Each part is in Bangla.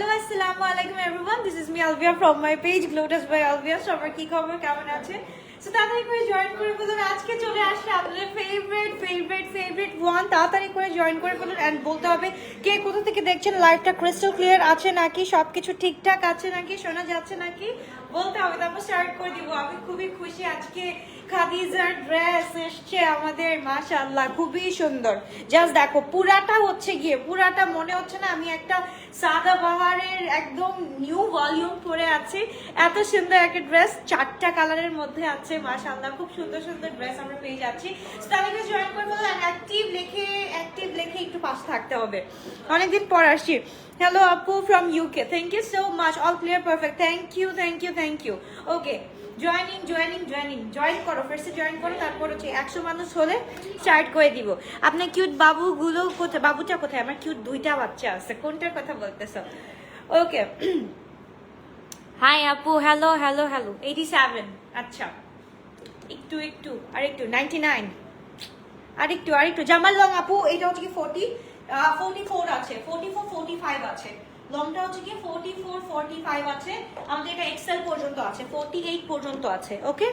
হ্যালো আসসালামু আলাইকুম everyone this is me Alvia from my page গ্লোটাস by Alvia সবার কি খবর? কেমন আছে? সো তাড়াতাড়ি করে জয়েন করে ফেলুন আজকে চলে আসছে আপনাদের ফেভারিট ফেভারিট ফেভারিট ওয়ান তাড়াতাড়ি করে জয়েন করে ফেলুন অ্যান্ড বলতে হবে কে কোথা থেকে দেখছেন? লাইভটা ক্রিস্টাল ক্লিয়ার আছে নাকি? সবকিছু ঠিকঠাক আছে নাকি? শোনা যাচ্ছে নাকি? বলতে হবে, তারপর স্টার্ট করে দিব। আমি খুবই খুশি আজকে খাদিজার ড্রেস এসছে আমাদের, মাশাআল্লাহ, খুবই সুন্দর। জাস্ট দেখো, পুরাটা হচ্ছে গিয়ে, পুরাটা মনে হচ্ছে না আমি একটা সাদা বাহারের একদম নিউ ভলিউম পরে আছি। এত সুন্দর একটা ড্রেস চারটা কালারের মধ্যে আছে, মাশাআল্লাহ, খুব সুন্দর সুন্দর ড্রেস আমরা পেয়ে যাচ্ছি। তাদেরকে জয়েন করে বললাম অ্যাক্টিভ লিখে অ্যাক্টিভ লিখে একটু পাশে থাকতে হবে। অনেকদিন পর আসছি। হ্যালো আপু from UK thank you so much all clear perfect thank you thank you thank you okay joining joining joining join করো ফার্স্টে জয়েন করো, তারপর হচ্ছে একশো মানুষ হলে স্টার্ট করে দিব। আপনার কিউট বাবুগুলো কোথায়? বাবুটা কোথায়? আমার কিউট দুইটা বাচ্চা আছে। কোনটার কথা বলতেছ? ওকে হাই আপু hello hello hello eighty seven আচ্ছা। একটু একটু আর একটু নাইনটি নাইন আরেকটু আরেকটু। জামাল লং আপু এটা হচ্ছে কি ফোর্টি ফোর্টি ফোর আছে ফোর্টি ফোর ফোর্টি ফাইভ আছে লংটা হচ্ছে কি ফোর্টি ফোর ফোর্টি ফাইভ আছে। আমাদের এটা এক্সেল পর্যন্ত আছে ফোর্টি এইট পর্যন্ত আছে okay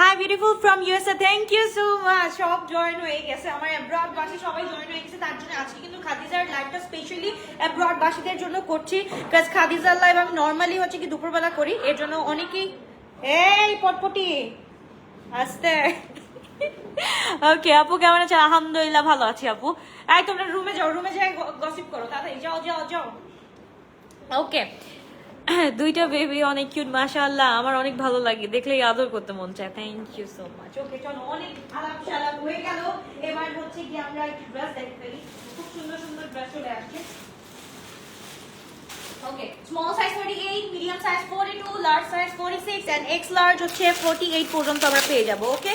hi beautiful from USA thank you so much সব জয়েন হয়ে গেছে, আমার অ্যাব্রড বাসী সবাই জয়েন হয়ে গেছে, তার জন্য আজকে কিন্তু খাদিজার লাইভটা স্পেশালি অ্যাব্রড বাসীদের জন্য করছি। কাজ খাদিজার লাইভ আমি নর্মালি হচ্ছে কি দুপুরবেলা করি, এর জন্য অনেকেই এই, পটপটি। আসতে। ওকে আপু, কেমন আছে আলহামদুলিল্লাহ ভালো আছি আপু। এই তোমরা রুমে যাও রুমে যাই গসিপ করো, তাড়াতাড়ি যাও যাও যাও। ওকে দুইটা বেবি অনেক কিউট মাশাআল্লাহ, আমার অনেক ভালো লাগে। দেখলেই আদর করতে মন চায়। Thank you so much okay চলো, অনেক আলাপ সালাপ হয়ে গেল। এবার হচ্ছে কি আমরা একটু ড্রেস দেখতে ফেলি খুব সুন্দর সুন্দর ড্রেস চলে আসছে। Okay small size 38 medium size 42 large size 46 and X large হচ্ছে 48 পর্যন্ত আমরা পেয়ে যাব। Okay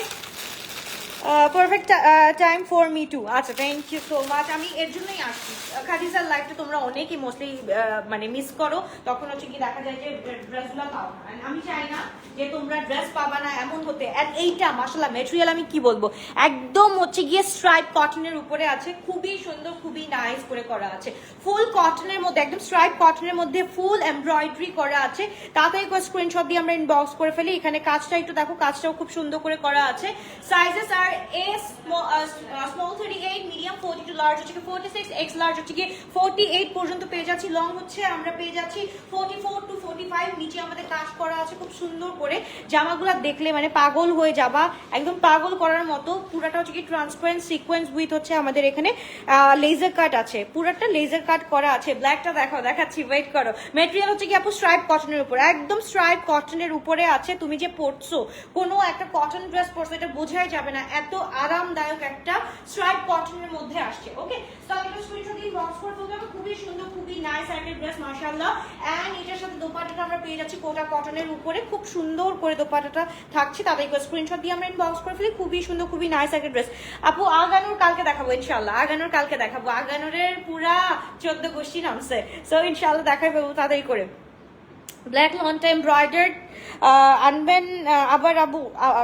perfect time for me to আচ্ছা থ্যাংক ইউ সো মাচ আমি এর জন্যই আসছি। খাদিজার লাইফটা তোমরা অনেকেই মোস্টলি মানে মিস করো। তখন হচ্ছে কি দেখা যায় যে ড্রেসগুলো পাও না। আমি চাই না যে তোমরা ড্রেস পাবা না এমন হতে। এইটা মাসাল্লাহ মেটেরিয়াল আমি কি বলব? একদম হচ্ছে গিয়ে স্ট্রাইপ কটনের উপরে আছে। খুবই সুন্দর, খুবই নাইস করে করা আছে। ফুল কটনের মধ্যে, একদম স্ট্রাইপ কটনের মধ্যে ফুল এমব্রয়ডারি করা আছে। তাড়াতাড়ি করে স্ক্রিনশট দিয়ে আমরা ইনবক্স করে ফেলি। এখানে কাজটা একটু দেখো, কাজটাও খুব সুন্দর করে করা আছে। সাইজেস আর কাজ করা আছে খুব সুন্দর মানে পাগল হয়ে যাবা, একদম পাগল করার মতো। পুরাটা হচ্ছে কি ট্রান্সপারেন্ট সিকোয়েন্স উইথ হচ্ছে আমাদের এখানে লেজার কাট আছে। পুরাটা লেজার কাট করা আছে। ব্ল্যাকটা দেখো, দেখাচ্ছি ওয়েট করো। মেটেরিয়াল হচ্ছে কি আপু স্ট্রাইপ কটনের উপরে। একদম স্ট্রাইপ কটনের উপরে আছে, তুমি যে পরছো, কোনো একটা কটন ড্রেস পরছো, এটা বোঝাই যাবে না। এত আরামদায়ক একটা স্ট্রাইপ কটনের মধ্যে আসছে ওকে তো আমি স্ক্রিনশট দিয়ে বক্স করে ফেলব। খুবই সুন্দর, খুবই নাইস একটা ড্রেস মাশাআল্লাহ। এন্ড এটার সাথে দোপাট্টাটা আমরা পেয়ে যাচ্ছি কোটা কটনের উপরে। খুব সুন্দর করে দোপাট্টাটা থাকছে। তাদেরকে স্ক্রিনশট দিয়ে আমরা ইনবক্স করে ফেলি। খুবই সুন্দর, খুবই নাইস একটা ড্রেস আপু, আগানোর কালকে দেখাবো, ইনশাআল্লাহ। আগানোর কালকে দেখাবো। আগানোরের পুরা চোদ্দ গোষ্ঠী নামছে। সো ইনশাআল্লাহ দেখাই পাবো তাড়াতাড়ি করে। ব্ল্যাক লনটা এমব্রয়ডার্ড আনবেন আবার আবু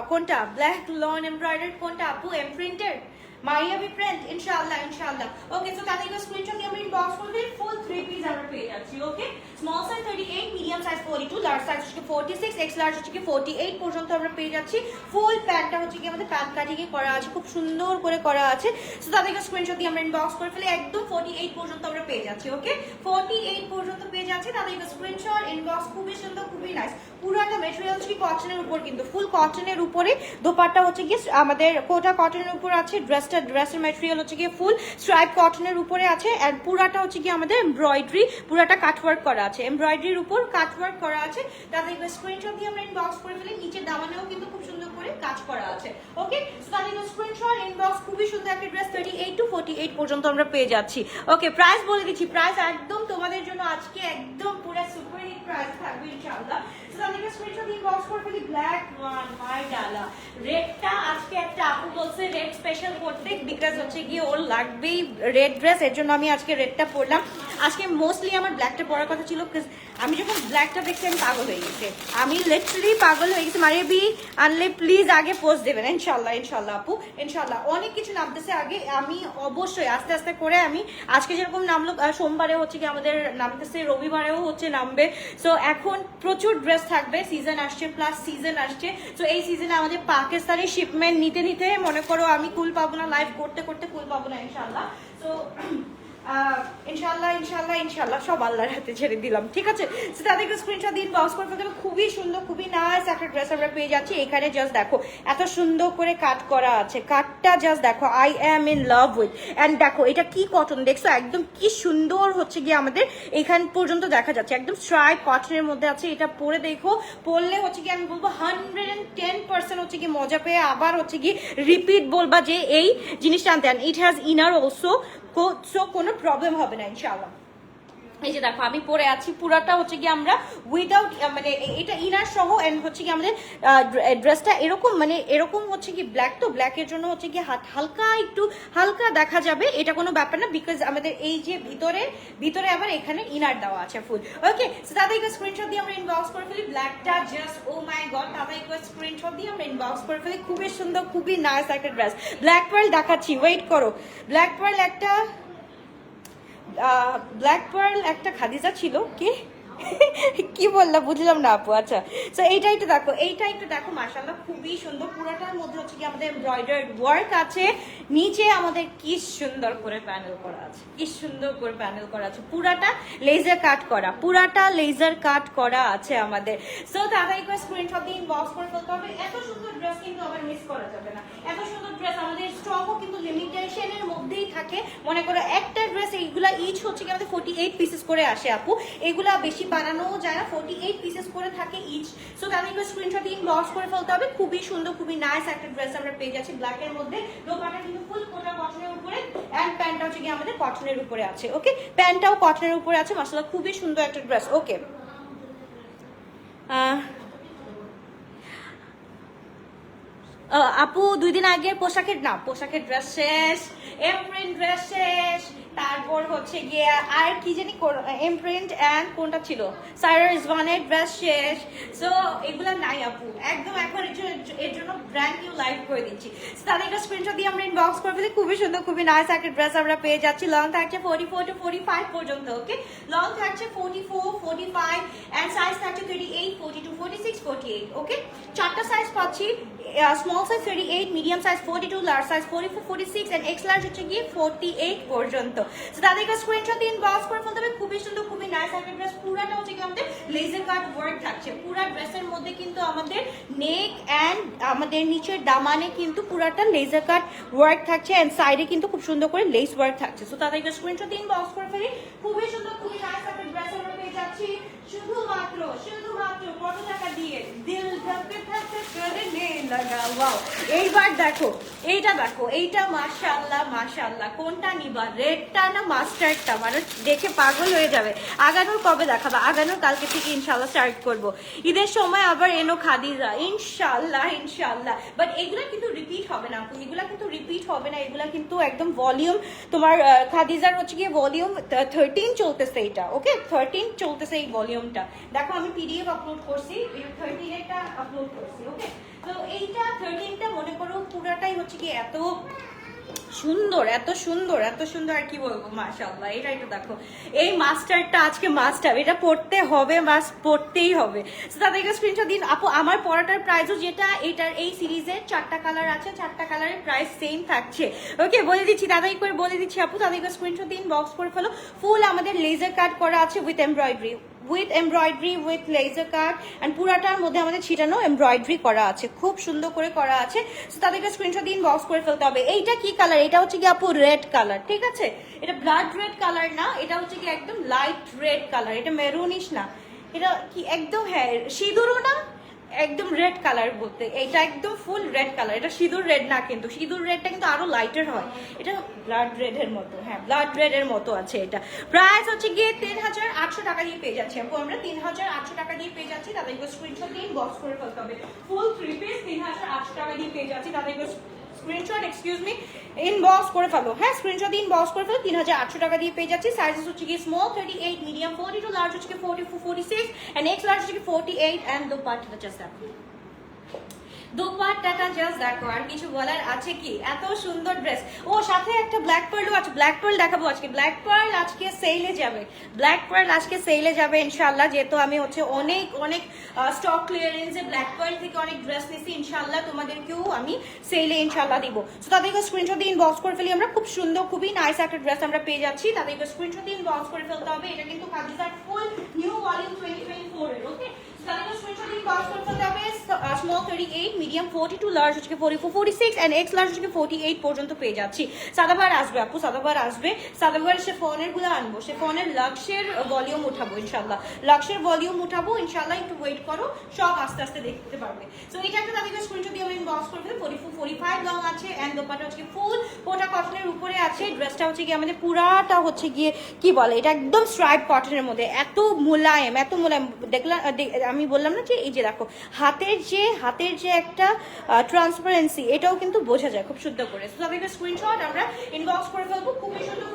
কোনটা ব্ল্যাক লন এমব্রয়ডার্ড কোনটা আপু এমপ্রিন্টেড মারিয়াবি প্রিন্ট ইনশাআল্লাহ ইনশাআল্লাহ ওকে সো তাদের স্ক্রিনশট দিয়ে আমরা ইনবক্স করবে ফুল থ্রি পিস আমরা পেয়ে যাচ্ছি okay small size 38 medium size 42 large size হচ্ছে 46 এক্স লার্জ হচ্ছে 48 পর্যন্ত আমরা পেয়ে যাচ্ছি। ফুল প্যান্টটা হচ্ছে কি আমাদের প্যান্ট কাটিং করা আছে, খুব সুন্দর করে করা আছে। সো তাদেরকে স্ক্রিনশট দিয়ে আমরা ইনবক্স করে ফেলে একদম 48 পর্যন্ত আমরা পেয়ে যাচ্ছি ওকে 48 পর্যন্ত পেয়ে যাচ্ছি তাদেরকে স্ক্রিনশট ইনবক্স খুবই সুন্দর, খুবই নাইস পুরাটা মেটেরিয়াল হচ্ছে কটনের উপর কিন্তু ফুল কটনের উপরে দোপাট্টা হচ্ছে কি আমাদের কোটা কটনের উপর আছে ড্রেসটা ড্রেসের মেটেরিয়াল হচ্ছে গিয়ে ফুল স্ট্রাইপ কটনের উপরে আছে আর পুরাটা হচ্ছে কি আমাদের এমব্রয়ডারি পুরাটা কাটওয়ার্ক করা আছে। এমব্রয়ডারির উপর কাটওয়ার্ক করা আছে তাদের স্ক্রিনশট দিয়ে আমরা ইনবক্স করে ফেলি নিচে দামানেও কিন্তু খুব সুন্দর করে কাজ করা আছে। ওকে তাদের স্ক্রিনশট ইনবক্স খুবই সুন্দর একটা dress thirty eight to forty eight পর্যন্ত আমরা পেয়ে যাচ্ছি। ওকে প্রাইস বলে দিচ্ছি প্রাইস একদম তোমাদের জন্য আজকে একদম পুরো সুপার হিট প্রাইস থাকবে, ইনশাআল্লাহ। করে ফেলি ব্ল্যাক ওয়ান মাই ডালা রেডটা আজকে একটা আপু বলছে রেড স্পেশাল করতে বিকজ হচ্ছে ওর রেড ড্রেস এর জন্য আমি আজকে রেডটা পরলাম। আজকে মোস্টলি আমার ব্ল্যাকটা পরার কথা ছিল আমি যখন ব্ল্যাকটা দেখছি, আমি পাগল হয়ে গেছি। আমি লিটারালি পাগল হয়ে গেছি। মারিয়া বি, আনলে প্লিজ আগে পোস্ট দেবেন। ইনশাল্লাহ ইনশাল্লাহ আপু ইনশাল্লাহ অনেক কিছু নামতেছে আগে। আমি অবশ্যই আস্তে আস্তে করে আমি আজকে যেরকম নামলো সোমবারে হচ্ছে কি আমাদের নামতেছে, রবিবারেও হচ্ছে নামবে। সো এখন প্রচুর ড্রেস থাকবে সিজন আসছে প্লাস সিজন আসছে। তো এই সিজনে আমাদের পাকিস্তানি শিপমেন্ট নিতে নিতে মনে করো আমি কুল পাবো না লাইভ করতে করতে কুল পাবো না ইনশাল্লাহ তো ইনশাল্লাহ ইনশাল্লাহ ইনশাল্লাহ সব আল্লাহর হাতে ছেড়ে দিলাম, ঠিক আছে? তাদেরকে স্ক্রিনশট দিন বক্স করে ফেলতে খুবই সুন্দর, খুবই নাইস একটা ড্রেস আমরা পেয়ে যাচ্ছি। এখানে জাস্ট দেখো, এত সুন্দর করে কাট করা আছে। কাটটা জাস্ট দেখো I am in love with and দেখো, এটা কি কটন দেখছ, একদম কি সুন্দর হচ্ছে গিয়ে আমাদের এখান পর্যন্ত দেখা যাচ্ছে। একদম স্ট্রাই কটনের মধ্যে আছে, এটা পরে দেখো। পরলে হচ্ছে কি আমি বলব হান্ড্রেড অ্যান্ড টেন পার্সেন্ট হচ্ছে কি মজা পেয়ে আবার হচ্ছে কি রিপিট বলবা যে এই জিনিসটা আনতে। It has inner also so কোনো প্রবলেম হবে না ইনশাআল্লাহ। এই যে দেখো, আমি পরে আছি পুরাটা হচ্ছে কি আমরা উইদাউট মানে এটা ইনার সহ অ্যান্ড হচ্ছে কি আমাদের ড্রেসটা এরকম মানে এরকম হচ্ছে কি ব্ল্যাক তো ব্ল্যাকের জন্য হচ্ছে কি হাত হালকা একটু হালকা দেখা যাবে, এটা কোনো ব্যাপার না বিকজ আমাদের এই যে ভিতরে ভিতরে আবার এখানে ইনার দেওয়া আছে ফুল ওকে সো তাদেরকে স্ক্রিনশট দিয়ে আমরা ইনবক্স করে ফেলি ব্ল্যাকটা জাস্ট ও মাই গড তাদেরকে স্ক্রিনশট দিয়ে আমরা ইনবক্স করে ফেলি, খুবই সুন্দর, খুবই নাইস একটা ড্রেস ব্ল্যাক পার্ল দেখাচ্ছি ওয়েট করো। ব্ল্যাক পার্ল একটা ব্ল্যাক পার্ল একটা খাদিজা ছিল কি? কি বললাম? বুঝলাম না আপু আচ্ছা। তো এইটা একটু দেখো এইটা একটু দেখো মাশাল্লাহ খুবই সুন্দর। পুরোটার মধ্যে হচ্ছে কি আমাদের এমব্রয়ডারি ওয়ার্ক আছে। নিচে আমাদের কি সুন্দর করে প্যানেল করা আছে। কি সুন্দর করে প্যানেল করা আছে। পুরাটা লেজার কাট করা, পুরাটা লেজার কাট করা আছে আমাদের। সো দাদা একবার স্ক্রিনশট দিয়ে বক্স করে ফেলতে হবে। এত সুন্দর ড্রেস কিন্তু আবার মিস করা যাবে না। এত সুন্দর ড্রেস আমাদের স্টকও কিন্তু লিমিটেশনের মধ্যেই থাকে। মনে করো, একটা ড্রেস এইগুলা ইচ হচ্ছে কি আমাদের ফোর্টি এইট পিসেস করে আসে আপু। এগুলা বেশি বানানো যায় না ফোর্টি এইট পিসেস করে থাকে ইচ সো তাদের একটু স্ক্রিনশট দিয়ে ইনবক্স করে ফেলতে হবে। খুবই সুন্দর খুবই নাইস একটা ড্রেস আমরা পেয়ে যাচ্ছি ব্ল্যাকের মধ্যে। দোকানটা কিন্তু ফুল কোটা কটনের উপরে অ্যান্ড প্যান্টটা হচ্ছে কি আমাদের কটনের উপরে আছে ওকে প্যান্টটাও কটনের উপরে আছে মাসাল্লাহ খুবই সুন্দর একটা ড্রেস ওকে আহ, আপু দুই দিন আগের পোশাকের না পোশাকের ড্রেস শেষ এমপ্রিন্ট ড্রেস শেষ তারপর হচ্ছে গিয়ে আর কি জানি এমপ্রিন্ট অ্যান্ড কোনটা ছিল? সাইরার ইসওয়ানের ড্রেস শেষ। সো এগুলো নাই আপু। একদম এখন এর জন্য- ব্র্যান্ড নিউ লাইভ করে দিচ্ছি। So, তাদের একটা স্ক্রিনশট দিয়ে আমরা ইনবক্স করে ফেলি। খুবই সুন্দর খুবই নাইস একটা ড্রেস আমরা পেয়ে যাচ্ছি। লং থাকছে forty four to forty five পর্যন্ত ওকে লং থাকছে forty four forty five and size থাকছে thirty eight forty two forty six forty eight okay চারটা সাইজ পাচ্ছি। Eight medium size forty two large size forty four forty six and X large হচ্ছে গিয়ে ফোর্টি এইট পর্যন্ত তো তাদেরকে স্ক্রিনশট দিয়ে ইনবক্স করে ফেলতে হবে খুবই সুন্দর, খুবই নাইস একটা ড্রেস পুরাটা হচ্ছে কি আমাদের লেজার কাট ওয়ার্ক থাকছে। পুরা ড্রেসের মধ্যে কিন্তু আমাদের নেক অ্যান্ড আমাদের নিচের দামানে কিন্তু পুরাটা লেজার কাট ওয়ার্ক থাকছে অ্যান্ড সাইডে কিন্তু খুব সুন্দর করে লেস ওয়ার্ক থাকছে। তো তাদেরকে স্ক্রিনশট দিয়ে ইনবক্স করে ফেলি। খুবই সুন্দর, খুবই নাইস একটা ড্রেস আমরা পেয়ে যাচ্ছি। শুধুমাত্র শুধুমাত্র কত টাকা দিয়ে দিল ধকে ধকে করে নে লাগা ওয়াও এইবার দেখো, এইটা দেখো, এইটা কোনটা নিবা? রেডটা না মানে দেখে পাগল হয়ে যাবে। কবে দেখাবা? কালকে থেকে স্টার্ট ঈদের সময় আবার এনো খাদিজা। বাট এগুলা কিন্তু হবে না এগুলা কিন্তু হবে না। এগুলা কিন্তু একদম ভলিউম তোমার খাদিজার হচ্ছে গিয়ে ভলিউম থার্টিন চলতেছে এটা ওকে থার্টিন চলতেছে এই ভলিউমটা দেখো, আমি পিডিএফ আপলোড করছি থার্টিন এটা আপলোড করছি ওকে তো এইটা থার্টিনটা মনে করো পুরাটাই হচ্ছে কি এত সুন্দর, এত সুন্দর এত সুন্দর, আর কি বলব, মাশাআল্লাহ এটা একটু দেখো। এই মাস্টারটা আজকে মাস্টার এটা পড়তে হবে মাস পড়তেই হবে। তাদেরকে স্ক্রিনশট দিন। আপু, আমার পড়াটার প্রাইসও যেটা, এটার এই সিরিজের চারটা কালার আছে, চারটা কালারের প্রাইস সেম থাকছে। ওকে বলে দিচ্ছি, দাদাই করে বলে দিচ্ছি, আপু তাদেরকে স্ক্রিনশট দিন বক্স করে ফেলো। ফুল আমাদের লেজার কাট করা আছে with embroidery with embroidery with laser cut and পুরাটার মধ্যে আমাদের ছিটানো এমব্রয়ডারি করা আছে, খুব সুন্দর করে করা আছে। তো তাদেরকে স্ক্রিনশট দিন বক্স করে ফেলতে হবে। এইটা কি কালার এটা হচ্ছে কি আপু রেড কালার ঠিক আছে? এটা ব্লাড রেড কালার না, এটা হচ্ছে কি একদম লাইট রেড কালার এটা মেরুনিশ না। এটা কি একদম হ্যাঁ সিঁদুরও না, একদম রেড কালার বলতে। এটা একদম ফুল রেড কালার এটা সিঁদুর রেড না কিন্তু, সিঁদুর রেডটা কিন্তু আরও লাইটার হয়। এটা ব্লাড রেড এর মতো হ্যাঁ ব্লাড রেড এর মতো আছে এটা। প্রাইস হচ্ছে গিয়ে তিন হাজার আটশো টাকা দিয়ে পেয়ে যাচ্ছি। আপু, আমরা তিন হাজার আটশো টাকা দিয়ে পেয়ে যাচ্ছি তাদেরকে স্ক্রিনশট দিয়ে বক্স করে ফেলতে হবে। ফুল থ্রি পিস তিন হাজার আটশো টাকা দিয়ে পেয়ে যাচ্ছি তাদেরকে স্ক্রিনশট এক্সকিউজ মি ইনবক্স করে ফেলো। হ্যাঁ স্ক্রিনশট ইনবক্স করে ফেলো, তিন হাজার আটশো টাকা দিয়ে পেয়ে যাচ্ছি। সাইজেস হচ্ছে কি small thirty eight medium forty two large হচ্ছে কি forty forty six and X large হচ্ছে কি ফোর্টি এইট অ্যান্ড দো পার্ট জাস্ট দোপাট্টাটা জাস্ট দেখো, আর কিছু বলার আছে কি? এত সুন্দর ড্রেস ও, সাথে একটা ব্ল্যাক পার্লও আছে। ব্ল্যাক পার্ল দেখাবো আজকে। ব্ল্যাক পার্ল আজকে সেলে যাবে। ব্ল্যাক পার্ল আজকে সেলে যাবে ইনশাল্লাহ যেহেতু আমি হচ্ছে অনেক অনেক স্টক ক্লিয়ারেন্সে ব্ল্যাক পার্ল থেকে অনেক ড্রেস নিছি ইনশাল্লাহ তোমাদেরকেও আমি সেলে ইনশাল্লাহ দিব। তো তাদেরকে স্ক্রিনশট দিয়ে ইনবক্স করে ফেলি। আমরা খুব সুন্দর, খুবই নাইস একটা ড্রেস আমরা পেয়ে যাচ্ছি। তাদেরকে স্ক্রিনশট দিয়ে ইনবক্স করে ফেলতে হবে। এটা কিন্তু কাজিজার full new volume twenty twenty four okay small thirty eight medium forty two large হচ্ছে forty four forty six and X large forty eight পর্যন্ত পেয়ে যাচ্ছি। সাদাবার আসবে আপু, সাদাবার আসবে। সাদাবার সে ফোনেরগুলো আনব, সে ফোনের লাক্সের ভলিউম উঠাবো ইনশাল্লাহ লাক্সের ভলিউম উঠাবো ইনশাল্লাহ একটু ওয়েট করো, সব আস্তে আস্তে দেখতে পারবে। তো এটা একটা তাদেরকে স্ক্রিনশট দিয়ে আমি বক্স করে ফেলি forty four forty five long আছে অ্যান্ড দোপাটা হচ্ছে ফুল কোটা কটনের উপরে আছে। ড্রেসটা হচ্ছে গিয়ে আমাদের পুরাটা হচ্ছে গিয়ে, কি বলে, এটা একদম স্ট্রাইপ কটনের মধ্যে। এত মোলায়েম এত মোলায়েম, দেখলাম আমি বললাম না যে এই যে দেখো, হাতের যে হাতের যে একটা ট্রান্সপারেন্সি এটাও কিন্তু বোঝা যায় খুব শুদ্ধ করে। স্ক্রিনশট আমরা ইনবক্স করে ফেলব। খুবই সুন্দর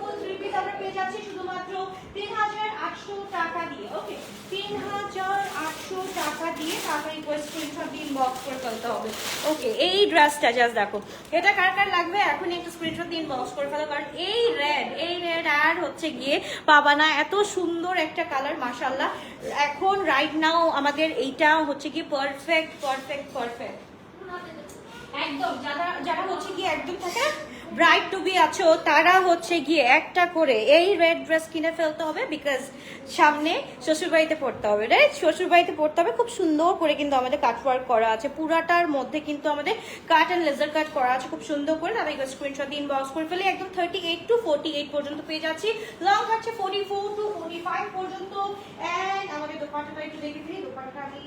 পিস আমরা পেয়ে যাচ্ছি শুধুমাত্র তিন হাজার আটশো টাকা দিয়ে। ওকে তিন হাজার আটশো টাকা দিয়ে তারপরে স্ক্রিনশট দিয়ে ইনবক্স করে ফেলতে হবে। ওকে এই ড্রেসটা জাস্ট দেখো। এটা কার কার লাগবে? এখন একটু স্ক্রিনশট দিয়ে ইনবক্স করে ফেলো। কারণ এই রেড এই রেড আর হচ্ছে গিয়ে পাবা না, এত সুন্দর একটা কালার মাশাল্লাহ এখন রাইট নাও আমাদের এইটা হচ্ছে কি পারফেক্ট পারফেক্ট পারফেক্ট একদম, যারা যারা হচ্ছে গিয়ে একদম থাকে ব্রাইট টু বি আছো, তারা হচ্ছে গিয়ে একটা করে এই রেড ড্রেস কিনে ফেলতে হবে বিকজ সামনে শ্বশুরবাড়িতে পড়তে হবে রাইট শ্বশুরবাড়িতে পড়তে হবে, খুব সুন্দর করে কিন্তু আমাদের কাট ওয়ার্ক করা আছে, পুরাটার মধ্যে কিন্তু আমাদের কাট অ্যান্ড লেজার কাট করা আছে, খুব সুন্দর করে। তাদের স্ক্রিনশট ইনবক্স করে ফেলে, একদম thirty eight to forty eight পর্যন্ত পেয়ে যাচ্ছি। লং থাকছে forty four to forty five পর্যন্ত। অ্যান্ড আমাদের দোকানটা একটু দেখে দিই দোকানটা আমি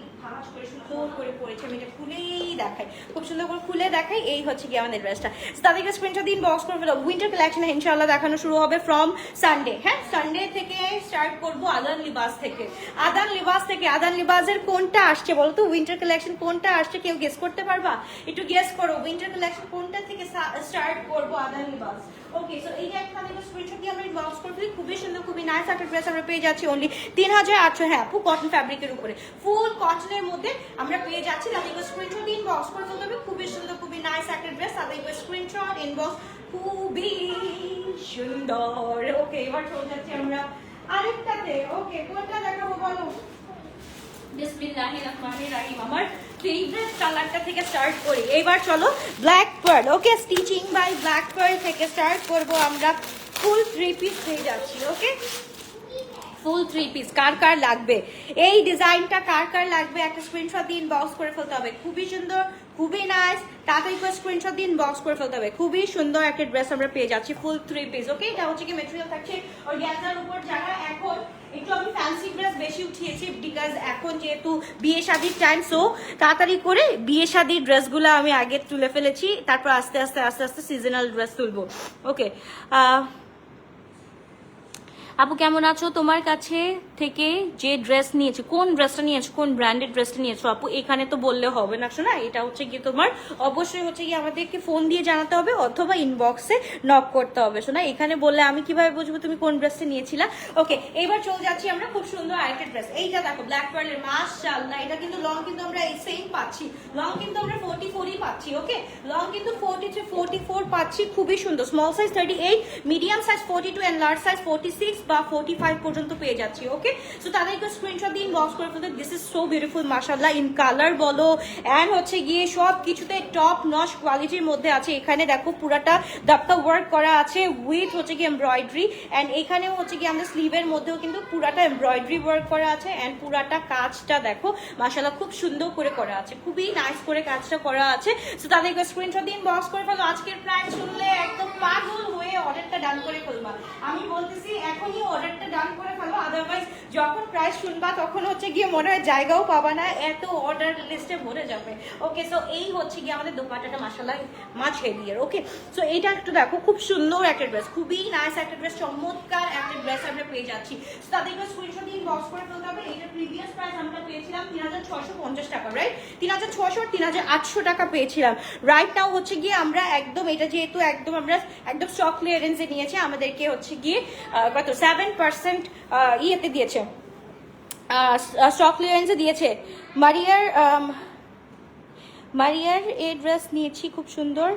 আমি খুলেই দেখাই, খুব সুন্দর করে খুলে দেখাই, এই হচ্ছে গিয়ে আমাদের ড্রেসটা তাদেরকে স্ক্রিনশট দিন বক্স করে ফেলো উইন্টার কালেকশন ইনশাল্লাহ দেখানো শুরু হবে ফ্রম সানডে হ্যাঁ সানডে থেকে স্টার্ট করব আদান লিবাস থেকে। আদান লিবাস থেকে আদান লিবাসের কোনটা আসছে বলো তো? উইন্টার কালেকশন কোনটা আসছে? কেউ গেস করতে পারবা? একটু গেস করো। উইন্টার কালেকশন কোনটা থেকে স্টার্ট করব আদান লিবাস ওকে এই যে একটা আমাদের স্ক্রিনশট দিয়ে আমরা বক্স করে ফেলি, খুবই সুন্দর, খুবই নাইস একটা ড্রেস আমরা পেয়ে যাচ্ছি অনলি তিন হাজার আটশো হ্যাঁ কটন ফ্যাব্রিকের উপরে। ফুল কটনের মধ্যে আমরা পেয়ে যাচ্ছি তাদেরকে স্ক্রিনশট দিয়ে ইনবক্স করে ফেলতে খুবই সুন্দর, খুবই নাইস একটা ড্রেস তাদেরকে স্ক্রিনশট ইনবক্স খুবই সুন্দর। ওকে এবার চলে আমরা আরেকটাতে। ওকে কোনটা দেখাবো বলো? বিসমিল্লাহির রহমানির রহিম। আমার ফেভারিট কালারটা থেকে স্টার্ট করি। এবার চলো black pearl okay stitching by black pearl থেকে স্টার্ট করব আমরা। ফুল থ্রি পিস হয়ে যাচ্ছি ওকে ফুল থ্রি পিস কার কার লাগবে? এই ডিজাইনটা কার কার লাগবে? একটা স্ক্রিনশট দিন বক্স করে ফেলতে হবে। খুবই সুন্দর, খুবই নাইস তাড়াতাড়ি করে স্ক্রিনশট দিন বক্স করে ফেলতে হবে। খুবই সুন্দর একটা ড্রেস আমরা পেয়ে যাচ্ছি ফুল থ্রি পিস ওকে এটা হচ্ছে কি মেটেরিয়াল থাকছে ওর গ্যাজার উপর। যারা এখন একটু আমি ফ্যান্সি ড্রেস বেশি উঠিয়েছি বিকজ এখন যেহেতু বিয়ে শাদির টাইম সো তাড়াতাড়ি করে বিয়ে শাদির ড্রেসগুলো আমি আগে তুলে ফেলেছি। তারপর আস্তে আস্তে আস্তে আস্তে সিজনাল ড্রেস তুলবো ওকে আপু কেমন আছো? তোমার কাছে থেকে যে ড্রেস নিয়েছো, কোন ড্রেসটা নিয়েছো, কোন ব্র্যান্ডেড ড্রেসটা নিয়েছো আপু, এখানে তো বললে হবে না, শোনা? এটা হচ্ছে গিয়ে তোমার, অবশ্যই হচ্ছে গিয়ে আমাদেরকে ফোন দিয়ে জানাতে হবে অথবা ইনবক্সে নক করতে হবে, শোনা? এখানে বললে আমি কীভাবে বুঝব তুমি কোন ড্রেসটা নিয়েছিলা? ওকে এবার চলে যাচ্ছি আমরা খুব সুন্দর আরেকটা ড্রেস এইটা দেখো ব্ল্যাক পার্লের মাশাআল্লাহ, এটা কিন্তু লং কিন্তু আমরা এই সেম পাচ্ছি। লং কিন্তু আমরা ফোর্টি ফোরই পাচ্ছি ওকে লং কিন্তু ফোর্টি থ্রি ফোর্টি ফোর পাচ্ছি, খুবই সুন্দর। Small size thirty eight medium size forty two and large size forty six বা ফোর্টি ফাইভ পর্যন্ত পেয়ে যাচ্ছি ওকে সো তাদেরকে স্ক্রিনশট দিন বক্স করে ফেলতে। দিস ইজ সো বিউটিফুল মাশাল্লাহ ইন কালার বলো অ্যান্ড হচ্ছে গিয়ে সব কিছুতে টপ নচ কোয়ালিটির মধ্যে আছে। এখানে দেখো পুরাটা দাপ্তা ওয়ার্ক করা আছে উইথ হচ্ছে কি এমব্রয়ডারি অ্যান্ড এখানেও হচ্ছে কি আমাদের স্লিভের মধ্যেও কিন্তু পুরাটা এমব্রয়ডারি ওয়ার্ক করা আছে অ্যান্ড পুরাটা কাজটা দেখো মাশাল্লাহ খুব সুন্দর করে করা আছে। খুবই নাইস করে কাজটা করা আছে। সো তাদেরকে স্ক্রিনশট দিন বক্স করে ফেলো। আজকের প্রাইস শুনলে একদম পাগল হয়ে অর্ডারটা ডান করে ফেলবা। আমি বলতেছি, এখনই অর্ডারটা ডান করে ফেলো আদারওয়াইজ যখন প্রাইস শুনবা, তখন হচ্ছে গিয়ে মনে হয় জায়গাও পাবা না, এত অর্ডার লিস্টে ভরে যাবে। ওকে সো এই হচ্ছে গিয়ে আমাদের দোপাটাটা মাসাল্লাহ মাছ হেভিয়ার ওকে সো এইটা একটু দেখো, খুব সুন্দর একটা ড্রেস খুবই নাইস একটা ড্রেস চমৎকার একটা ড্রেস আমরা পেয়ে যাচ্ছি। So তাদেরকে স্ক্রিনশট দিয়ে বক্স করে ফেলতে হবে। এইটা প্রিভিয়াস প্রাইস আমরা পেয়েছিলাম তিন হাজার ছশো পঞ্চাশ টাকা রাইট তিন হাজার ছশো তিন হাজার আটশো টাকা পেয়েছিলাম। রাইট নাও হচ্ছে গিয়ে আমরা একদম, এটা যেহেতু একদম আমরা একদম স্টক ক্লিয়ারেন্সে নিয়েছি, আমাদেরকে হচ্ছে গিয়ে কত? সেভেন পার্সেন্ট ইয়েতে দিয়েছে। স্টক ক্লিয়ারেন্সে দিয়েছে। মারিয়ার মারিয়ার এই ড্রেস নিয়েছি খুব সুন্দর।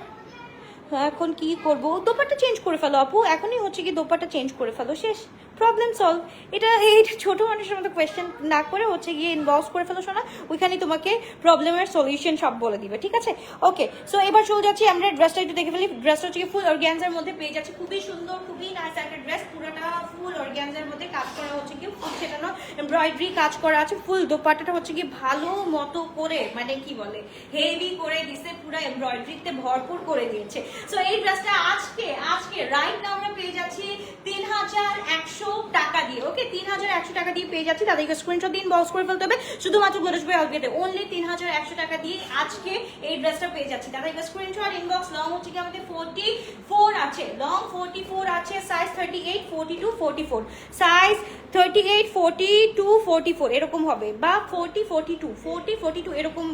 এখন কি করব? দোপাটা চেঞ্জ করে ফেলো আপু। এখনই হচ্ছে কি দোপাটা চেঞ্জ করে ফেলো, শেষ। প্রবলেম সলভ এটা এই ছোট মানুষের মতো কোয়েশ্চেন না করে হচ্ছে গিয়ে ইনভলভ করে ফেলো শোনা ওইখানে তোমাকে প্রবলেমের সলিউশন সব বলে দিবে, ঠিক আছে? ওকে সো এবার চলে যাচ্ছি, আমরা ড্রেসটা একটু দেখে ফেলি। ড্রেসটা হচ্ছে ফুল অর্গ্যানজার মধ্যে পেয়ে যাচ্ছে। খুবই সুন্দর, খুবই নাইস একটা ড্রেস পুরোটা ফুল অর্গ্যানজার মধ্যে কাজ করা হচ্ছে কি ফুল সেটানো। এমব্রয়ডারি কাজ করা আছে ফুল দোপাটাটা হচ্ছে কি ভালো মতো করে মানে কি বলে, হেভি করে দিছে, পুরো এমব্রয়ডারিতে ভরপুর করে দিয়েছে। সো এই ড্রেসটা আজকে আজকে রাইট নাও আমরা পেয়ে যাচ্ছি তিন হাজার একশো টাকা দিয়ে। ওকে তিন হাজার একশো টাকা দিয়ে পেয়ে যাচ্ছি, তাদেরকে স্ক্রিনশট দিন বক্স করে ফেলতে হবে। শুধুমাত্র গোদরেজ বই অলগেতে অনলি তিন হাজার একশো টাকা দিয়ে আজকে এই ড্রেসটা পেয়ে যাচ্ছি। তাদেরকে স্ক্রিনশট ইনবক্স লং হচ্ছে কি আমাদের ফোরটি ফোর আছে। লং ফোরটি ফোর আছে size thirty eight forty two forty four size thirty eight forty two forty four এরকম হবে বা forty forty two forty forty two এরকম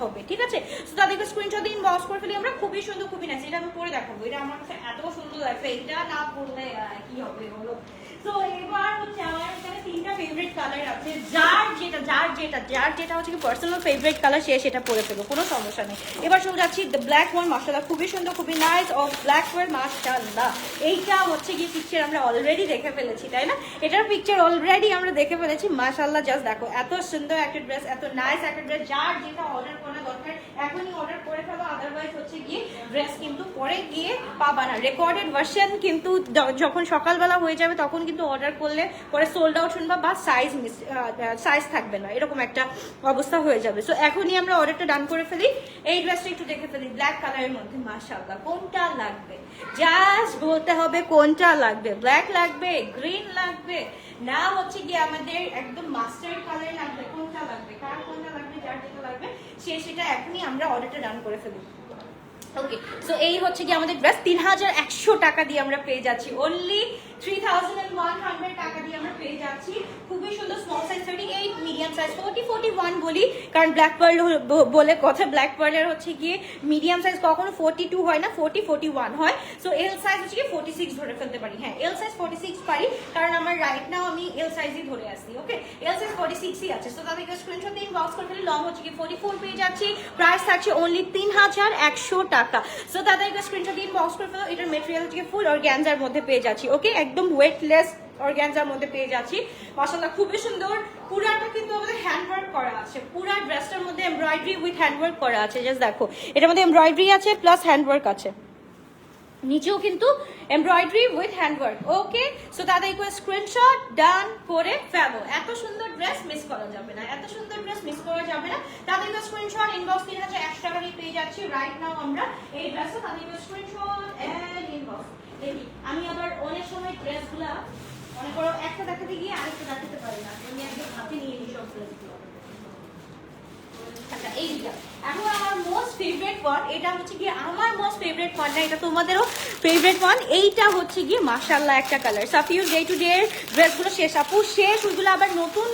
হবে, ঠিক আছে? তো তাদেরকে স্ক্রিনশট দিন বক্স করে ফেলি আমরা, খুবই সুন্দর, খুবই নাইস এটা আমি পরে দেখাবো। এটা আমার কাছে এত সুন্দর লাগছে, এটা না পড়লে কি হবে বলো? দেখে ফেলেছি আমরা দেখে ফেলেছি মাসাল্লাহ জাস্ট দেখো, এত সুন্দর একটা ড্রেস এত নাইস একটা ড্রেস যার যেটা অর্ডার করা দরকার, এখনই অর্ডার করে ফেলো আদারওয়াইজ হচ্ছে গিয়ে ড্রেস কিন্তু পরে গিয়ে পাবা না। রেকর্ডেড ভার্সন কিন্তু যখন সকালবেলা হয়ে যাবে, তখন কিন্তু অর্ডার করলে পরে সোল্ড আউট শুনবা বা সাইজ মিস সাইজ থাকবে না। এরকম একটা অবস্থা হয়ে যাবে। সো এখনই আমরা অর্ডারটা ডান করে ফেলি। এই ড্রেসটা একটু দেখে ফেলি। ব্ল্যাক কালারের মধ্যে, মাশাআল্লাহ, কোনটা লাগবে? জাস্ট বলতে হবে কোনটা লাগবে। ব্ল্যাক লাগবে গ্রিন লাগবে। না হচ্ছে গিয়ে আমাদের একদম মাস্টার্ড কালার লাগবে। কোনটা লাগবে? কার কোনটা লাগবে? যার যেটা লাগবে, সে সেটা এখনই আমরা অর্ডারটা ডান করে ফেলি। ওকে সো এই হচ্ছে কি আমাদের ড্রেস তিন হাজার একশো টাকা দিয়ে আমরা পেয়ে যাচ্ছি। Only three thousand one hundred টাকা দিয়ে আমরা পেয়ে যাচ্ছি। খুবই সুন্দর medium size forty forty one বলি। কারণ ব্ল্যাক বলে কথা ব্ল্যাক হচ্ছে গিয়ে মিডিয়াম সাইজ কখনো ফোর্টি টু হয় না ফোর্টি ফোর্টি ওয়ান হয়। সো এল সাইজ হচ্ছে ধরে ফেলতে পারি। হ্যাঁ এল সাইজ ফোর্টি সিক্স পারি, কারণ আমার রাইট নাও আমি এল সাইজই ধরে ওকে এল সাইজ আছে। সো তাদেরকে লং পেয়ে যাচ্ছি। থাকছে টাকা। সো তাদেরকে এটার মধ্যে পেয়ে যাচ্ছি ওকে একদম ওয়েটলেস অর্গ্যানজার মধ্যে পেয়ে যাচ্ছি। মাসাল্লাহ খুবই সুন্দর। পুরাটা কিন্তু আমাদের হ্যান্ডওয়ার্ক করা আছে। পুরা ড্রেসটার মধ্যে এমব্রয়ডারি উইথ হ্যান্ডওয়ার্ক করা আছে জাস্ট দেখো। এটার মধ্যে এমব্রয়ডারি আছে প্লাস হ্যান্ডওয়ার্ক আছে। নিচেও কিন্তু embroidery with handwork okay so তাদেরকে স্ক্রিনশট ডান করে ফেলো। এত সুন্দর ড্রেস মিস করা যাবে না। এত সুন্দর ড্রেস মিস করা যাবে না। তাদেরকে স্ক্রিনশট ইনবক্স তিন হাজার একশো টাকা পেয়ে যাচ্ছি। রাইট নাও আমরা এই ড্রেসটা তাদেরকে স্ক্রিনশট এন্ড ইনবক্স দেখি আমি আবার অনেক সময় ড্রেসগুলা মনে করো একটা দেখাতে গিয়ে আরেকটা দেখাতে পারি না। আমি একদম হাতে নিয়ে নিই সব ড্রেসগুলো। আচ্ছা এইটা এখন আমার মোস্ট এটা হচ্ছে কি আমার মোস্ট ফেভারিট না, এটা তোমাদেরও ফেভারিট এইটা হচ্ছে মাশাআল্লাহ একটা কালার সাফিউর ডে টু ডে ড্রেসগুলো শেষ। আপু, শেষ ওইগুলো আবার নতুন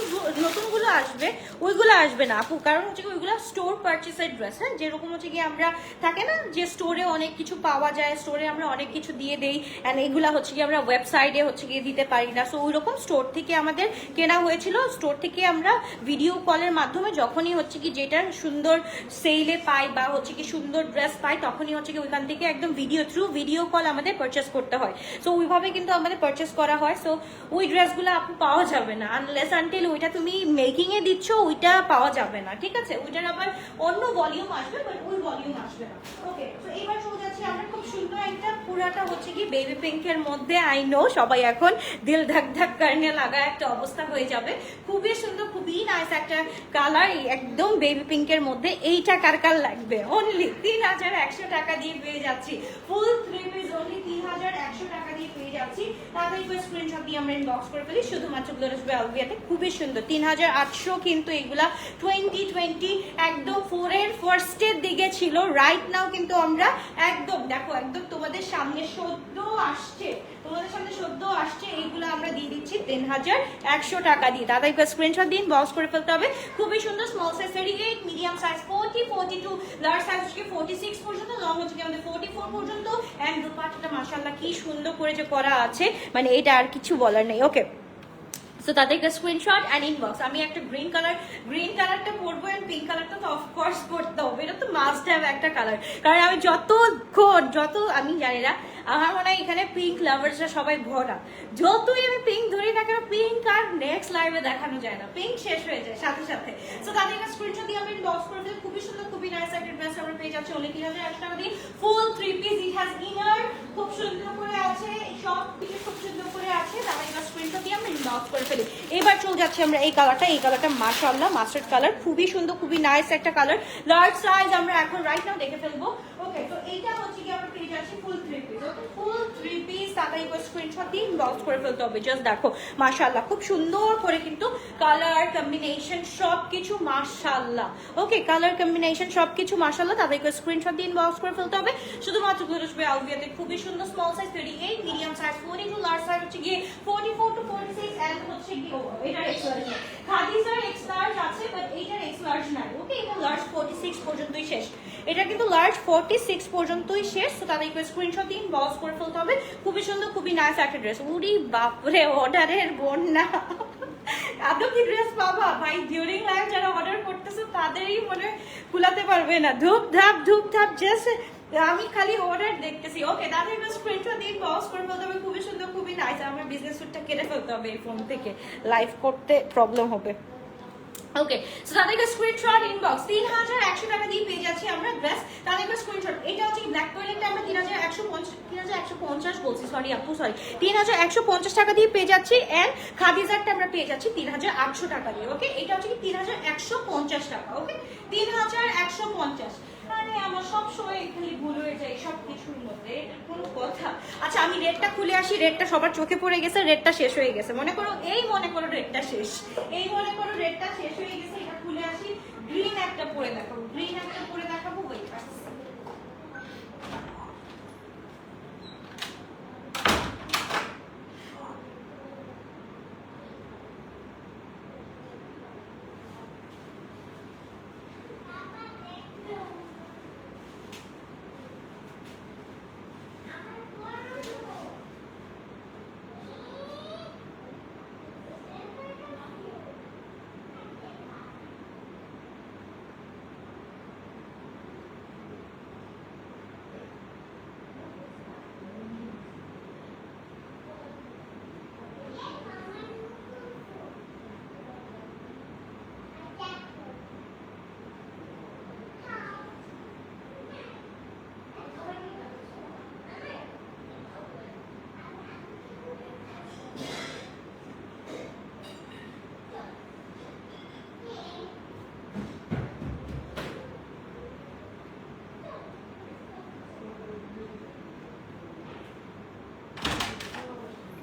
নতুনগুলো আসবে, ওইগুলো আসবে না। আপু, কারণ হচ্ছে ওইগুলো স্টোর ড্রেস হ্যাঁ যেরকম হচ্ছে কি আমরা থাকে না যে স্টোরে অনেক কিছু পাওয়া যায় স্টোরে আমরা অনেক কিছু দিয়ে দেই অ্যান্ড এগুলা হচ্ছে কি আমরা ওয়েবসাইটে হচ্ছে গিয়ে দিতে পারি না। সো ওইরকম স্টোর থেকে আমাদের কেনা হয়েছিল। স্টোর থেকে আমরা ভিডিও কলের মাধ্যমে যখনই হচ্ছে কি যেটা সুন্দর সেলে পাই বা হচ্ছে কি সুন্দর ড্রেস পাই, তখনই হচ্ছে কি ওইখান থেকে একদম ভিডিও থ্রু ভিডিও কল আমাদের পারচেস করতে হয়। সো ওইভাবে কিন্তু আমাদের পারচেস করা হয়। সো ওই ড্রেসগুলো আপনি পাওয়া যাবে না। আনলেস আনটিল ওইটা তুমি মেকিংয়ে দিচ্ছ, ওইটা পাওয়া যাবে না। ঠিক আছে? ওইটার আবার অন্য ভলিউম আসবে বাট ওই ভলিউম আসবে না। ওকে তো এবার পুরাটা হচ্ছে কি বেবি পিঙ্কের মধ্যে আই নো সবাই এখন দিল ধাক ধাক কারণে লাগা একটা অবস্থা হয়ে যাবে। খুবই সুন্দর, খুবই নাইস একটা কালার একদম বেবি পিঙ্কের মধ্যে। এইটা কার কার লাগবে? অনলি তিন হাজার একশো টাকা দিয়ে পেয়ে যাচ্ছি। ফুল থ্রি পিস অনলি তিন হাজার একশো টাকা দিয়ে পেয়ে আমরা করে শুধুমাত্র খুবই সুন্দর। তিন হাজার আটশো কিন্তু এগুলা টোয়েন্টি টোয়েন্টি একদম ফোরের দিকে ছিল। রাইট নাও কিন্তু আমরা একদম, দেখো, একদম তোমাদের সামনে সদ্য আসছে। তোমাদের সামনে সদ্য আসছে, এইগুলো আমরা দিয়ে দিচ্ছি তিন হাজার একশো টাকা দিয়ে। দাদা, একবার স্ক্রিনশট দিন বক্স করে ফেলতে হবে। খুবই সুন্দর small size thirty eight medium size forty forty two large size হচ্ছে ফোর্টি সিক্স পর্যন্ত লং হচ্ছে আমাদের ফোর্টি ফোর পর্যন্ত। অ্যান্ড দুপাটটা মাসাল্লাহ কি সুন্দর করে যে করা আছে। মানে এটা আর কিছু বলার নেই ওকে সো তাদেরকে স্ক্রিনশট অ্যান্ড ইনবক্স আমি একটা গ্রিন কালার গ্রিন কালারটা পরবো অ্যান্ড পিঙ্ক কালারটা তো অফকোর্স পরতে হবে। এটা তো মাস্ট হ্যাভ একটা কালার কারণ আমি যতক্ষণ যত, আমি জানি না আমার মনে হয় এখানে পিঙ্ক লাভার্সরা সবাই ভরা। যতই আমি পিঙ্ক ধরি না কেন পিঙ্ক আর নেক্সট লাইভে দেখানো যায় না। পিঙ্ক শেষ হয়ে যায় সাথে সাথে। সো তাদেরকে স্ক্রিনশট দিয়ে আমি ইনবক্স করে ফেলি খুবই সুন্দর, খুবই নাইস একটা ড্রেস আমরা পেয়ে যাচ্ছি অনেক তিন হাজার একশো টাকা দিয়ে full three piece it has inner খুব সুন্দর করে আছে। সব কিছু খুব সুন্দর করে আছে। তাদেরকে স্ক্রিনশট দিয়ে আমরা ইনবক্স করে ফেলি। এবার চলে যাচ্ছি আমরা এই কালারটা এই কালারটা মাশাআল্লাহ মাস্টার্ড কালার খুবই সুন্দর, খুবই নাইস একটা কালার লার্জ সাইজ আমরা এখন রাইট নাও দেখে ফেলব। ওকে তো এইটা হচ্ছে কি আমরা পেয়ে যাচ্ছি ফুল ফুল থ্রি দিয়ে ইনবক্স করে ফেলতে হবে। সুন্দর করে কিন্তু কালার কম্বিনেশন সব কিছু ওকে কালার কম্বিনেশন সব কিছু মাশাআল্লাহ তাড়াতাড়ি দিয়ে ইনবক্স করে ফেলতে হবে। শুধুমাত্র খুবই সুন্দর small size thirty eight medium size forty হচ্ছে গিয়ে forty four to forty and হচ্ছে গিয়ে আছে বাট এইটার X large large forty six পর্যন্তই শেষ। এটা কিন্তু লার্জ ফোর্টি সিক্স পর্যন্তই শেষ তো তাদের একটু স্ক্রিনশট দিন বক্স করে ফেলতে হবে। খুবই সুন্দর, খুবই নাইস একটা ড্রেস উড়ি বাপরে অর্ডারের বন্যা। এত কি ড্রেস পাবা? ভাই ডিউরিং লাইফ যারা অর্ডার করতেছে, তাদেরই মনে কুলাতে পারবে না। ধূপ ধাপ ধূপ ধাপ জাস্ট আমি খালি অর্ডার দেখতেছি। ওকে তাদের স্ক্রিনশট দিন বক্স করে ফেলতে হবে। খুবই সুন্দর, খুবই নাইস আমার বিজনেস স্যুটটা কেটে ফেলতে হবে এই ফোন থেকে। লাইভ করতে প্রবলেম হবে। ওকে সো তাদেরকে স্ক্রিনশট ইনবক্স তিন হাজার একশো টাকা দিয়ে পেয়ে যাচ্ছি আমরা ড্রেস তাদেরকে স্ক্রিনশট এটা হচ্ছে ব্ল্যাক টয়লেটটা আমরা তিন হাজার একশো পঞ্চাশ তিন হাজার একশো পঞ্চাশ বলছি সরি আপু সরি তিন হাজার একশো পঞ্চাশ টাকা দিয়ে পেয়ে যাচ্ছি অ্যান্ড খাদিজারটা আমরা পেয়ে যাচ্ছি তিন হাজার আটশো টাকা দিয়ে ওকে এটা হচ্ছে কি তিন হাজার একশো পঞ্চাশ টাকা ওকে তিন হাজার একশো পঞ্চাশ। আরে আমার সব সময় খালি ভুল হয়ে যায় সব কিছুর মধ্যে, কোনো কথা। আচ্ছা আমি রেটটা খুলে আসি, রেটটা সবার চোখে পড়ে গেছে, রেটটা শেষ হয়ে গেছে। মনে করো, এই মনে করো রেটটা শেষ। এই মনে করো রেটটা শেষ হয়ে গেছে, এটা খুলে আসি। গ্রিন একটা পরে দেখাবো গ্রিন একটা পরে দেখাবো wait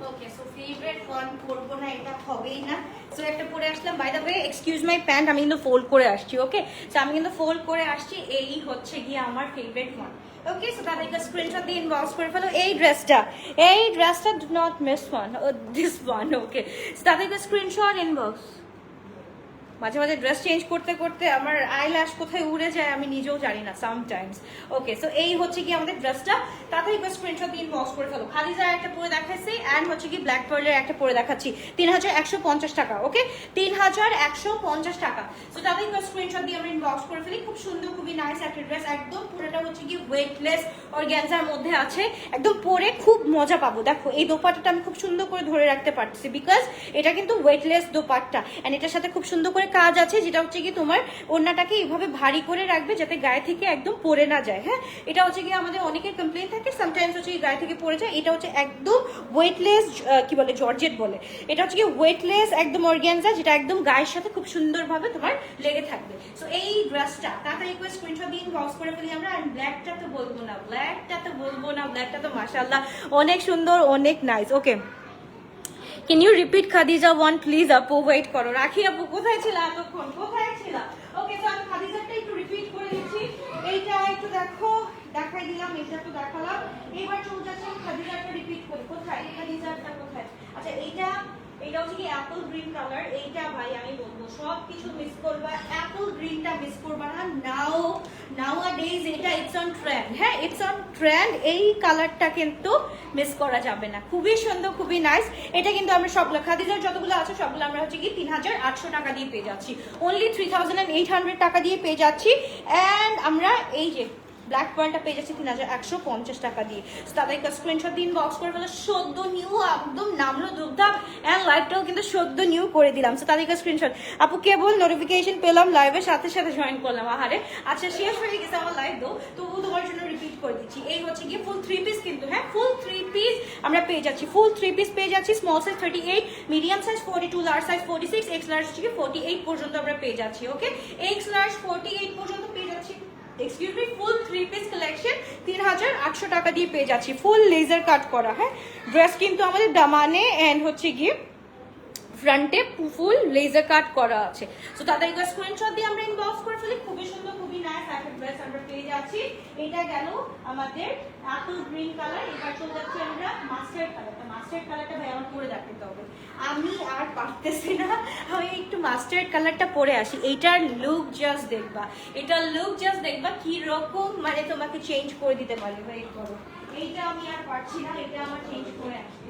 okay so favourite one করব না, এটা হবেই না। সো একটা পরে আসলাম। By the way excuse my pant আমি কিন্তু ফোল্ড করে আসছি ওকে সো আমি কিন্তু ফোল্ড করে আসছি, এই হচ্ছে গিয়ে আমার ফেভারিট ওয়ান ওকে সো তাদেরকে স্ক্রিনশট দিয়ে ইনবক্স করে ফেলো। এই ড্রেসটা এই ড্রেসটা do not miss one this one okay তাদেরকে স্ক্রিনশট ইনবক্স মাঝে মাঝে ড্রেস চেঞ্জ করতে করতে আমার আই ল্যাশ কোথায় উড়ে যায় আমি নিজেও জানি না সামটাইমস ওকে সো এই হচ্ছে কি আমাদের ড্রেসটা তাড়াতাড়ি করে স্ক্রিনশট দিয়ে বক্স করে ফেলো। খাদিজা একটা পরে দেখাচ্ছি অ্যান্ড হচ্ছে কি ব্ল্যাক পার্লের একটা পরে দেখাচ্ছি। তিন হাজার একশো পঞ্চাশ টাকা ওকে তিন হাজার একশো পঞ্চাশ টাকা। সো তাড়াতাড়ি করে স্ক্রিনশট দিয়ে আমরা ইনবক্স করে ফেলি। খুব সুন্দর, খুবই নাইস একটা ড্রেস একদম পুরোটা হচ্ছে কি ওয়েটলেস অর্গ্যানজার মধ্যে আছে। একদম পরে খুব মজা পাবো। দেখো, এই দোপাট্টাটা আমি খুব সুন্দর করে ধরে রাখতে পারছি বিকজ এটা কিন্তু ওয়েটলেস দোপাট্টা। অ্যান্ড এটার সাথে খুব সুন্দর করে কাজ আছে, যেটা হচ্ছে কি তোমার ওড়নাটাকে এইভাবে ভারী করে রাখবে যাতে গায়ে থেকে একদম পরে না যায় হ্যাঁ? এটা হচ্ছে কি আমাদের অনেকের কমপ্লেন থাকে সামটাইমস হচ্ছে কি গায়ে থেকে পড়ে যায়। এটা হচ্ছে একদম ওয়েটলেস কি বলে জর্জেট বলে। এটা হচ্ছে কি ওয়েটলেস একদম অর্গ্যানজা যেটা একদম গায়ের সাথে খুব সুন্দরভাবে তোমার লেগে থাকবে। সো এই ড্রেসটা তাড়াতাড়ি একবার স্ক্রিনশট দিন বক্স করে ফেলি আমরা আর ব্ল্যাকটা তো বলব না ব্ল্যাকটা তো বলব না ব্ল্যাকটা তো মাশাআল্লাহ, অনেক সুন্দর, অনেক nice okay can you repeat Khadija one please আপু ওয়েট করো রাখি আপু কোথায় ছিল এতক্ষণ? কোথায় ছিল? ওকে তো আমি খাদিজাটা একটু রিপিট করে দিচ্ছি। এইটা একটু দেখো, দেখাই দিলাম, এইটা তো দেখালাম। এবার চলে যাচ্ছে খাদিজাটা রিপিট করি। কোথায়? খাদিজাটা কোথায়? আচ্ছা এইটা এটা হচ্ছে কি অ্যাপল গ্রিন কালার এইটা ভাই আমি বলব সব কিছু মিস করবা অ্যাপল গ্রিনটা মিস করবা না নাও নাও আ ডেজ এটা ইটস অন ট্রেন্ড হ্যাঁ ইটস অন ট্রেন্ড এই কালারটা কিন্তু মিস করা যাবে না। খুবই সুন্দর, খুবই নাইস এটা কিন্তু আমরা সবগুলো খাদিজার যতগুলো আছে, সবগুলো আমরা হচ্ছে কি তিন হাজার আটশো টাকা দিয়ে পেয়ে যাচ্ছি। Only three thousand eight hundred টাকা দিয়ে পেয়ে যাচ্ছি অ্যান্ড আমরা এই যে ব্ল্যাক পয়েন্টটা পেয়ে যাচ্ছি তিন হাজার একশো পঞ্চাশ টাকা দিয়ে। তাদেরকে স্ক্রিনশট দিন বক্স করে ফেলো, সদ্য নিউ একদম নামলো দুগ্ধাপ অ্যান্ড লাইভটাও কিন্তু সদ্য নিউ করে দিলাম। সো তাদেরকে স্ক্রিনশট আপু, কেবল নোটিফিকেশন পেলাম লাইভের সাথে সাথে জয়েন করলাম। আহারে আচ্ছা শেষ হয়ে গেছে আমার লাইভ দো তবু তোমার জন্য রিপিট করে দিচ্ছি। এই হচ্ছে গিয়ে ফুল থ্রি পিস কিন্তু হ্যাঁ? ফুল থ্রি পিস আমরা পেয়ে যাচ্ছি। ফুল থ্রি পিস পেয়ে যাচ্ছি small size thirty eight medium size forty two large size forty six X large থেকে ফোর্টি এইট পর্যন্ত আমরা পেয়ে যাচ্ছি okay X large forty eight পর্যন্ত excuse me full three piece collection তিন হাজার আটশো টাকা দিয়ে পেয়ে যাচ্ছি। ফুল লেজার কাট করা হ্যাঁ? ড্রেস কিন্তু আমাদের দামানে অ্যান্ড হচ্ছে গিয়ে ফ্রন্টে ফুল লেজার কাট করা আছে। সো তাদের একবার স্ক্রিনশট দিয়ে আমরা ইনবক্স করে ফেলি। খুবই সুন্দর, খুবই নাইস একটা ড্রেস আমরা পেয়ে যাচ্ছি। এটা গেল আমাদের অ্যাপল গ্রিন কালার এবার চলে যাচ্ছি আমরা মাস্টার্ড কালারটা মাস্টার্ড কালারটা ভাই আমার পরে দেখাতে হবে। আমি আর পারতেছি না। আমি একটু মাস্টার্ড কালারটা পরে আসি। এইটার লুক জাস্ট দেখবা। এটার লুক জাস্ট দেখবা কি রকম মানে তোমাকে চেঞ্জ করে দিতে পারে। ওয়েট করো। এইটা আমি আর পারছি না। এটা আমার চেঞ্জ করে আসতেই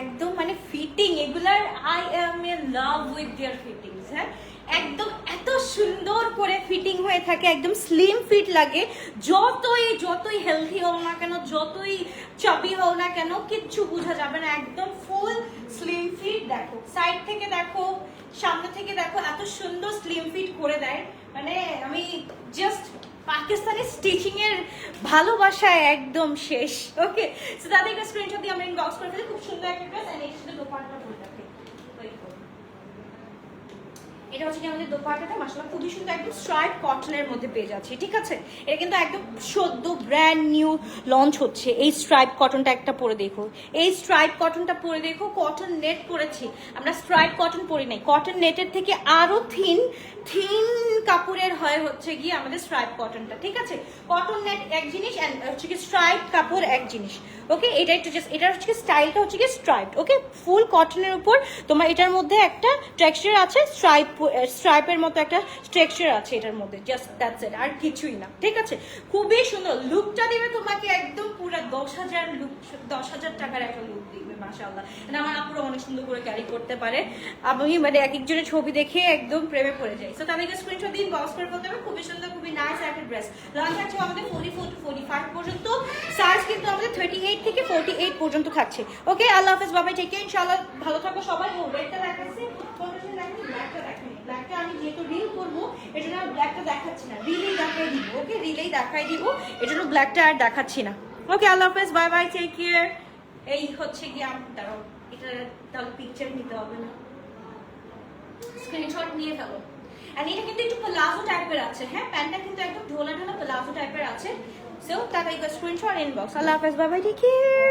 একদম মানে ফিটিং এগুলার I am a love with their fittings হ্যাঁ? একদম এত সুন্দর করে ফিটিং হয়ে থাকে, একদম স্লিম ফিট লাগে। যতই যতই হেলদি হও না কেন, যতই চাবি হও না কেন, কিচ্ছু বোঝা যাবে না। একদম ফুল স্লিম ফিট দেখো। সাইড থেকে দেখো, সামনে থেকে দেখো, এত সুন্দর স্লিম ফিট করে দেয়। মানে আমি জাস্ট পাকিস্তানি স্টিচিং এর ভালোবাসা একদম শেষ। ওকে সো একটা স্ক্রিনশট দিয়ে আমরা ইনবক্স করে ফেলি। খুব সুন্দর একটা ড্রেস এন্ড এর সাথে দোপাট্টা পরে থাকে Wait করো। এটা হচ্ছে কি আমাদের দোপাট্টাটা, মাশাআল্লাহ, খুবই সুন্দর একদম স্ট্রাইপ কটনের মধ্যে পেয়ে যাচ্ছে, ঠিক আছে? এটা কিন্তু একদম সদ্য ব্র্যান্ড নিউ লঞ্চ হচ্ছে। এই স্ট্রাইপ কটনটা একটা পরে দেখো। এই স্ট্রাইপ কটনটা পরে দেখো কটন নেট পরেছি। আমরা স্ট্রাইপ কটন পরি নাই। কটন নেটের থেকে আরও থিন থিন কাপড়ের হয় হচ্ছে গিয়ে আমাদের স্ট্রাইপ কটনটা ঠিক আছে? কটন নেট এক জিনিস and হচ্ছে কি স্ট্রাইপ কাপড় এক জিনিস ওকে এটা একটু জাস্ট এটা হচ্ছে কি স্টাইলটা হচ্ছে কি স্ট্রাইপ ওকে ফুল কটনের উপর তোমার এটার মধ্যে একটা টেক্সচার আছে স্ট্রাইপ স্ট্রাইপের মতো একটা টেক্সচার আছে এটার মধ্যে। জাস্ট দ্যাটস ইট আর কিছুই না। ঠিক আছে? খুবই সুন্দর। লুকটা দিবে তোমাকে একদম পুরো দশ হাজার লুক দশ হাজার টাকার একটা লুক দিবে, মাশাআল্লাহ। মানে আমার আপুরা অনেক সুন্দর করে ক্যারি করতে পারে। আমি মানে এক একজনের ছবি দেখে একদম প্রেমে পড়ে যাই। সো তাদেরকে স্ক্রিনশট দিন বক্স করে বলতে হবে। খুবই সুন্দর, খুবই নাইস একটা ড্রেস লঞ্চ আছে আমাদের forty four to forty five পর্যন্ত। সাইজ কিন্তু আমাদের থার্টি এইট থেকে ফোর্টি এইট পর্যন্ত থাকছে। ওকে আল্লাহ হাফেজ, বাবাই টেকে ইনশাআল্লাহ। ভালো থাকো সবাই। ও রেডটা দেখাচ্ছি। আমি যেহেতু রিল করব জন্য ব্ল্যাকটা দেখাচ্ছি না। রিলেই দেখাই দিব ওকে রিলেই দেখাই দিব জন্য ব্ল্যাকটা আর দেখাচ্ছি না। ওকে আল্লাহ হাফেজ বাই বাই টেক কেয়ার এই হচ্ছে গিয়ে দাঁড়াও, এটা তাহলে পিকচার নিতে হবে না। স্ক্রিনশট নিয়ে ফেলো। আর এটা কিন্তু একটু প্লাজো টাইপের আছে হ্যাঁ? প্যান্টটা কিন্তু একদম ঢোলা ঢোলা প্লাজো টাইপের আছে। সো ইউ স্ক্রিনশট ইনবক্স আল্লাহ হাফেজ বাই বাই টেক কেয়ার